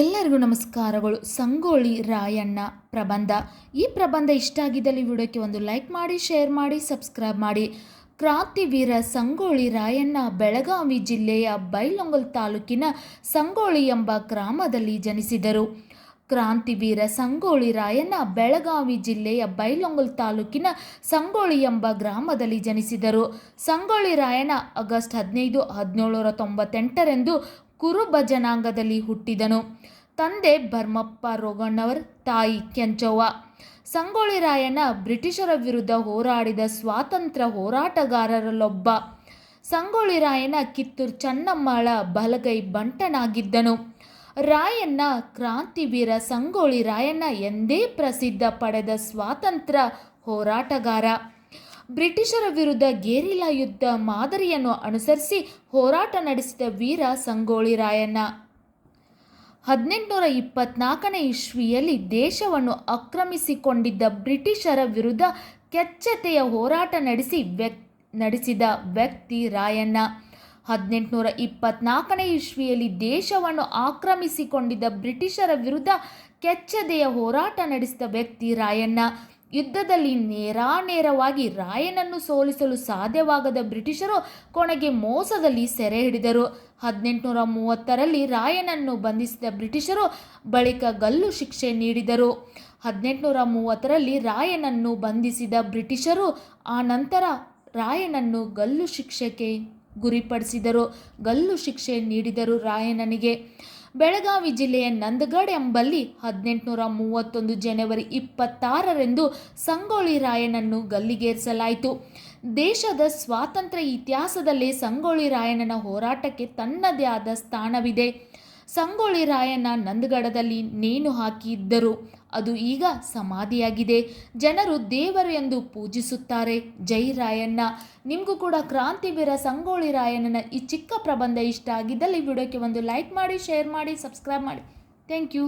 ಎಲ್ಲರಿಗೂ ನಮಸ್ಕಾರಗಳು. ಸಂಗೋಳಿ ರಾಯಣ್ಣ ಪ್ರಬಂಧ. ಈ ಪ್ರಬಂಧ ಇಷ್ಟ ಆಗಿದ್ದಲ್ಲಿ ವಿಡಿಯೋಕ್ಕೆ ಒಂದು ಲೈಕ್ ಮಾಡಿ, ಶೇರ್ ಮಾಡಿ, ಸಬ್ಸ್ಕ್ರೈಬ್ ಮಾಡಿ. ಕ್ರಾಂತಿವೀರ ಸಂಗೋಳಿ ರಾಯಣ್ಣ, ಬೆಳಗಾವಿ ಜಿಲ್ಲೆಯ ಬೈಲೊಂಗಲ್ ತಾಲೂಕಿನ ಸಂಗೋಳಿ ಎಂಬ ಗ್ರಾಮದಲ್ಲಿ ಜನಿಸಿದರು. ಕ್ರಾಂತಿವೀರ ಸಂಗೋಳಿ ರಾಯಣ್ಣ, ಬೆಳಗಾವಿ ಜಿಲ್ಲೆಯ ಬೈಲೊಂಗಲ್ ತಾಲೂಕಿನ ಸಂಗೋಳಿ ಎಂಬ ಗ್ರಾಮದಲ್ಲಿ ಜನಿಸಿದರು. ಸಂಗೋಳಿ ರಾಯಣ್ಣ, ಆಗಸ್ಟ್ ಹದಿನೈದು, ಹದಿನೇಳುನೂರ ತೊಂಬತ್ತೆಂಟರಂದು ಕುರುಬ ಜನಾಂಗದಲ್ಲಿ ಹುಟ್ಟಿದನು. ತಂದೆ ಭರ್ಮಪ್ಪ ರೋಗಣ್ಣವರ್, ತಾಯಿ ಕೆಂಚವ್ವ. ಸಂಗೊಳ್ಳಿ ರಾಯಣ್ಣ ಬ್ರಿಟಿಷರ ವಿರುದ್ಧ ಹೋರಾಡಿದ ಸ್ವಾತಂತ್ರ್ಯ ಹೋರಾಟಗಾರರಲ್ಲೊಬ್ಬ. ಸಂಗೊಳ್ಳಿ ರಾಯಣ್ಣ ಕಿತ್ತೂರು ಚನ್ನಮ್ಮಳ ಬಲಗೈ ಬಂಟನಾಗಿದ್ದನು. ರಾಯಣ್ಣ ಕ್ರಾಂತಿವೀರ ಸಂಗೊಳ್ಳಿ ರಾಯಣ್ಣ ಎಂದೇ ಪ್ರಸಿದ್ಧ ಪಡೆದ ಸ್ವಾತಂತ್ರ್ಯ ಹೋರಾಟಗಾರ. ಬ್ರಿಟಿಷರ ವಿರುದ್ಧ ಗೇರಿಲಾ ಯುದ್ಧ ಮಾದರಿಯನ್ನು ಅನುಸರಿಸಿ ಹೋರಾಟ ನಡೆಸಿದ ವೀರ ಸಂಗೋಳಿ ರಾಯಣ್ಣ. ಹದಿನೆಂಟುನೂರ ಇಪ್ಪತ್ನಾಲ್ಕನೇ ಇಸ್ವಿಯಲ್ಲಿ ದೇಶವನ್ನು ಆಕ್ರಮಿಸಿಕೊಂಡಿದ್ದ ಬ್ರಿಟಿಷರ ವಿರುದ್ಧ ಕೆಚ್ಚತೆಯ ಹೋರಾಟ ನಡೆಸಿ ವ್ಯಕ್, ನಡೆಸಿದ ವ್ಯಕ್ತಿ ರಾಯಣ್ಣ. ಹದಿನೆಂಟುನೂರ ಇಪ್ಪತ್ನಾಲ್ಕನೇ ಇಸ್ವಿಯಲ್ಲಿ ದೇಶವನ್ನು ಆಕ್ರಮಿಸಿಕೊಂಡಿದ್ದ ಬ್ರಿಟಿಷರ ವಿರುದ್ಧ ಕೆಚ್ಚದೆಯ ಹೋರಾಟ ನಡೆಸಿದ ವ್ಯಕ್ತಿ ರಾಯಣ್ಣ. ಯುದ್ಧದಲ್ಲಿ ನೇರಾನೇರವಾಗಿ ರಾಯನನ್ನು ಸೋಲಿಸಲು ಸಾಧ್ಯವಾಗದ ಬ್ರಿಟಿಷರು ಕೊನೆಗೆ ಮೋಸದಲ್ಲಿ ಸೆರೆ ಹಿಡಿದರು. ಹದಿನೆಂಟುನೂರ ಮೂವತ್ತರಲ್ಲಿ ರಾಯನನ್ನು ಬಂಧಿಸಿದ ಬ್ರಿಟಿಷರು ಬಳಿಕ ಗಲ್ಲು ಶಿಕ್ಷೆ ನೀಡಿದರು. ಹದಿನೆಂಟುನೂರ ಮೂವತ್ತರಲ್ಲಿ ರಾಯನನ್ನು ಬಂಧಿಸಿದ ಬ್ರಿಟಿಷರು ಆ ನಂತರ ರಾಯನನ್ನು ಗಲ್ಲು ಶಿಕ್ಷೆಗೆ ಗುರಿಪಡಿಸಿದರು. ಗಲ್ಲು ಶಿಕ್ಷೆ ನೀಡಿದರು ರಾಯನನಿಗೆ ಬೆಳಗಾವಿ ಜಿಲ್ಲೆಯ ನಂದಗಡ್ ಎಂಬಲ್ಲಿ ಹದಿನೆಂಟುನೂರ ಮೂವತ್ತೊಂದು ಜನವರಿ ಇಪ್ಪತ್ತಾರರಂದು ಸಂಗೊಳ್ಳಿ ರಾಯನನ್ನು ಗಲ್ಲಿಗೇರಿಸಲಾಯಿತು. ದೇಶದ ಸ್ವಾತಂತ್ರ್ಯ ಇತಿಹಾಸದಲ್ಲಿ ಸಂಗೊಳ್ಳಿ ರಾಯಣ್ಣನ ಹೋರಾಟಕ್ಕೆ ತನ್ನದೇ ಆದ ಸ್ಥಾನವಿದೆ. ಸಂಗೊಳ್ಳಿ ರಾಯಣ್ಣ ನಂದಗಡದಲ್ಲಿ ನೇಣು ಹಾಕಿದ್ದರು. ಅದು ಈಗ ಸಮಾಧಿಯಾಗಿದೆ. ಜನರು ದೇವರು ಎಂದು ಪೂಜಿಸುತ್ತಾರೆ. ಜೈ ರಾಯಣ್ಣ. ನಿಮಗೂ ಕೂಡ ಕ್ರಾಂತಿವೀರ ಸಂಗೊಳ್ಳಿ ರಾಯಣ್ಣನ ಈ ಚಿಕ್ಕ ಪ್ರಬಂಧ ಇಷ್ಟ ಆಗಿದ್ದಲ್ಲಿ ವಿಡಿಯೋಕ್ಕೆ ಒಂದು ಲೈಕ್ ಮಾಡಿ, ಶೇರ್ ಮಾಡಿ, ಸಬ್ಸ್ಕ್ರೈಬ್ ಮಾಡಿ. Thank you.